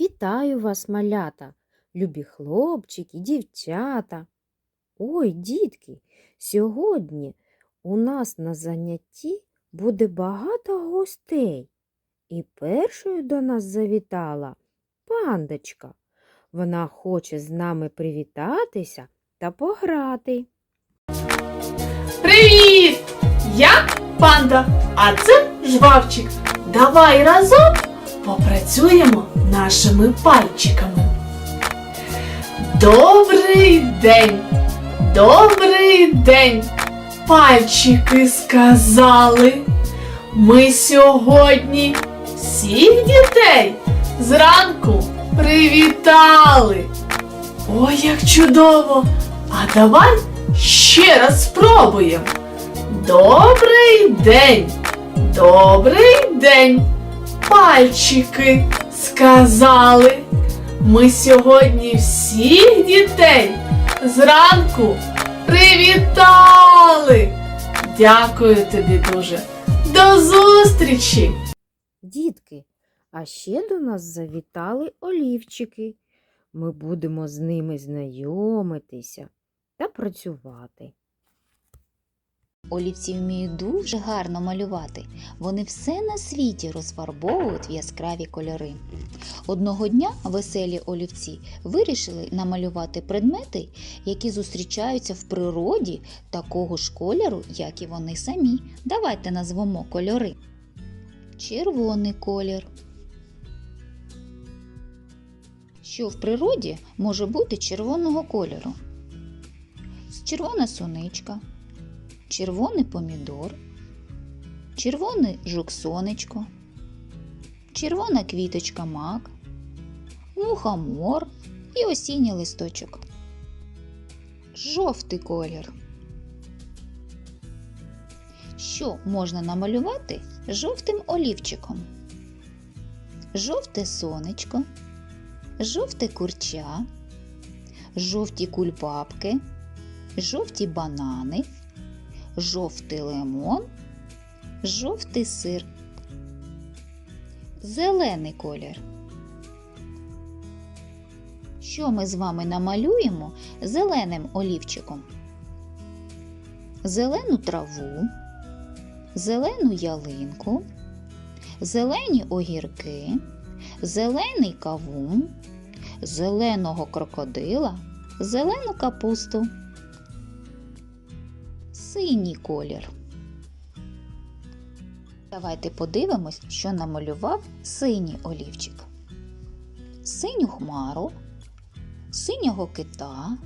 Вітаю вас, малята, любі хлопчики, дівчата. Ой, дітки, сьогодні у нас на занятті буде багато гостей. І першою до нас завітала пандочка. Вона хоче з нами привітатися та пограти. Привіт! Я панда, а це жвавчик. Давай разом попрацюємо нашими пальчиками. Добрий день! Добрий день! Пальчики сказали. Ми сьогодні всіх дітей зранку привітали. Ой, як чудово! А давай ще раз спробуємо. Добрий день! Добрий день! Пальчики сказали. Ми сьогодні всіх дітей зранку привітали. Дякую тобі дуже. До зустрічі! Дітки, а ще до нас завітали олівчики. Ми будемо з ними знайомитися та працювати. Олівці вміють дуже гарно малювати. Вони все на світі розфарбовують в яскраві кольори. Одного дня веселі олівці вирішили намалювати предмети, які зустрічаються в природі такого ж кольору, як і вони самі. Давайте назвемо кольори. Червоний колір. Що в природі може бути червоного кольору? Червона соничка червоний помідор, червоний жук-сонечко, червона квіточка мак, мухомор і осінній листочок. Жовтий колір. Що можна намалювати жовтим олівчиком? Жовте сонечко, жовте курча, жовті кульбабки, жовті банани, жовтий лимон, жовтий сир, зелений колір. Що ми з вами намалюємо зеленим олівчиком? Зелену траву, зелену ялинку, зелені огірки, зелений кавун, зеленого крокодила, зелену капусту синій колір. Давайте подивимось, що намалював синій олівчик. Синю хмару, синього кита,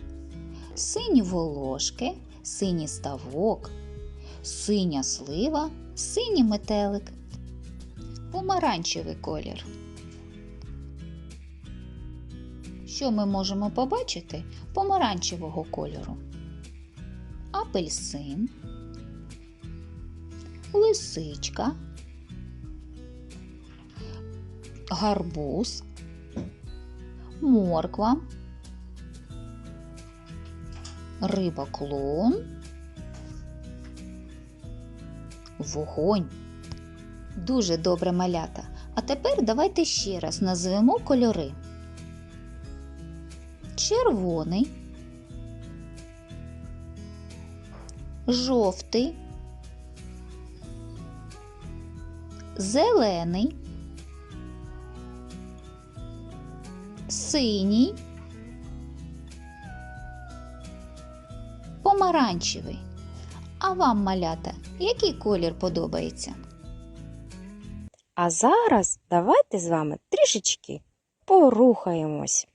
сині волошки, синій ставок, синя слива, синій метелик, помаранчевий колір. Що ми можемо побачити помаранчевого кольору? Апельсин, лисичка, гарбуз, морква, риба клоун, вогонь. Дуже добре малята. А тепер давайте ще раз назвемо кольори. Червоний. Жовтий, зелений, синій, помаранчевий. А вам, малята, який колір подобається? А зараз давайте з вами трішечки порухаємось.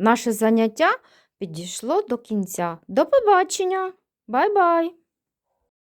Наше заняття підійшло до кінця. До побачення! Бай-бай!